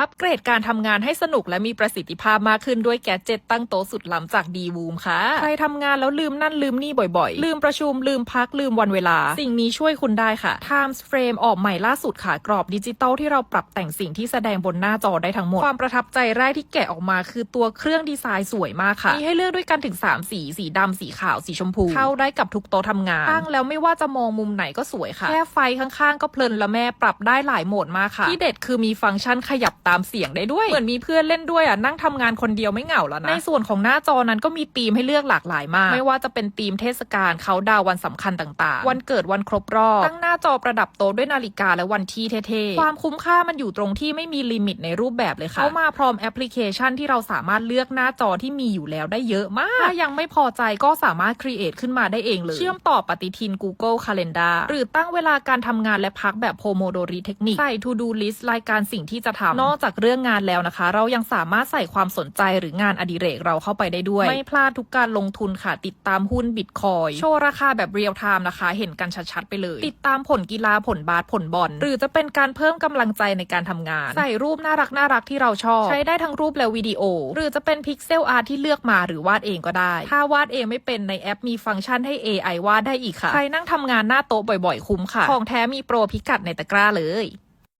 อัปเกรดการทำงานให้สนุกและมีประสิทธิภาพมากขึ้นด้วยแกดเจ็ตตั้งโต๊ะสุดล้ำจาก d w o o m ค่ะ ใครทำงานแล้วลืมนั่นลืมนี่บ่อยๆ ลืมประชุมลืมพักลืมวันเวลา สิ่งนี้ช่วยคุณได้ค่ะ Times Frame ออกใหม่ล่าสุดค่ะ กรอบดิจิตอลที่เราปรับแต่งสิ่งที่แสดงบนหน้าจอได้ทั้งหมด ความประทับใจแรกที่แกะออกมาคือตัวเครื่องดีไซน์สวยมากค่ะ มีให้เลือกด้วยกันถึง 3 สี สีดำสีขาวสีชมพู เข้าได้กับทุกโต๊ะทำงานตั้งแล้วไม่ว่าจะมองมุมไหนก็สวยค่ะ แค่ไฟข้างๆ ก็เพลินและแม่ปรับได้หลายโหมดมากค่ะ ที่เด็ดคือมีฟังก์ชันขยับตามเสียงได้ด้วย เหมือนมีเพื่อนเล่นด้วยอะนั่งทำงานคนเดียวไม่เหงาแล้วนะ ในส่วนของหน้าจอนั้นก็มีธีมให้เลือกหลากหลายมาก ไม่ว่าจะเป็นธีมเทศกาลเขาดาวน์วันสำคัญต่างๆ วันเกิดวันครบรอบ ตั้งหน้าจอประดับโต๊ะด้วยนาฬิกาและวันที่เท่ๆ ความคุ้มค่ามันอยู่ตรงที่ไม่มีลิมิตในรูปแบบเลยค่ะเขามาพร้อมแอปพลิเคชันที่เราสามารถเลือกหน้าจอที่มีอยู่แล้วได้เยอะมาก ถ้ายังไม่พอใจก็สามารถ create ขึ้นมาได้เองเลย เชื่อมต่อปฏิทิน Google Calendar หรือตั้งเวลาการทำงานและพักแบบ Pomodori เทคนิคใส่ To Do List รายการสิ่งที่จะทำนอกอกจากเรื่องงานแล้วนะคะ เรายังสามารถใส่ความสนใจหรืองานอดิเรกเราเข้าไปได้ด้วย ไม่พลาดทุกการลงทุนค่ะ ติดตามหุ้นบิตคอยโชว์ราคาแบบเรียลไทม์นะคะ เห็นกันชัดๆไปเลย ติดตามผลกีฬาผลบาสผลบอล หรือจะเป็นการเพิ่มกำลังใจในการทำงาน ใส่รูปน่ารักน่ารักที่เราชอบ ใช้ได้ทั้งรูปและวิดีโอ หรือจะเป็นพิกเซลอาร์ตที่เลือกมาหรือวาดเองก็ได้ ถ้าวาดเองไม่เป็นในแอปมีฟังก์ชันให้ AI วาดได้อีกค่ะ ใครนั่งทำงานหน้าโต๊ะบ่อยๆ คุ้มค่ะ ของแท้มีโปรพิกัดในตะกร้าเลย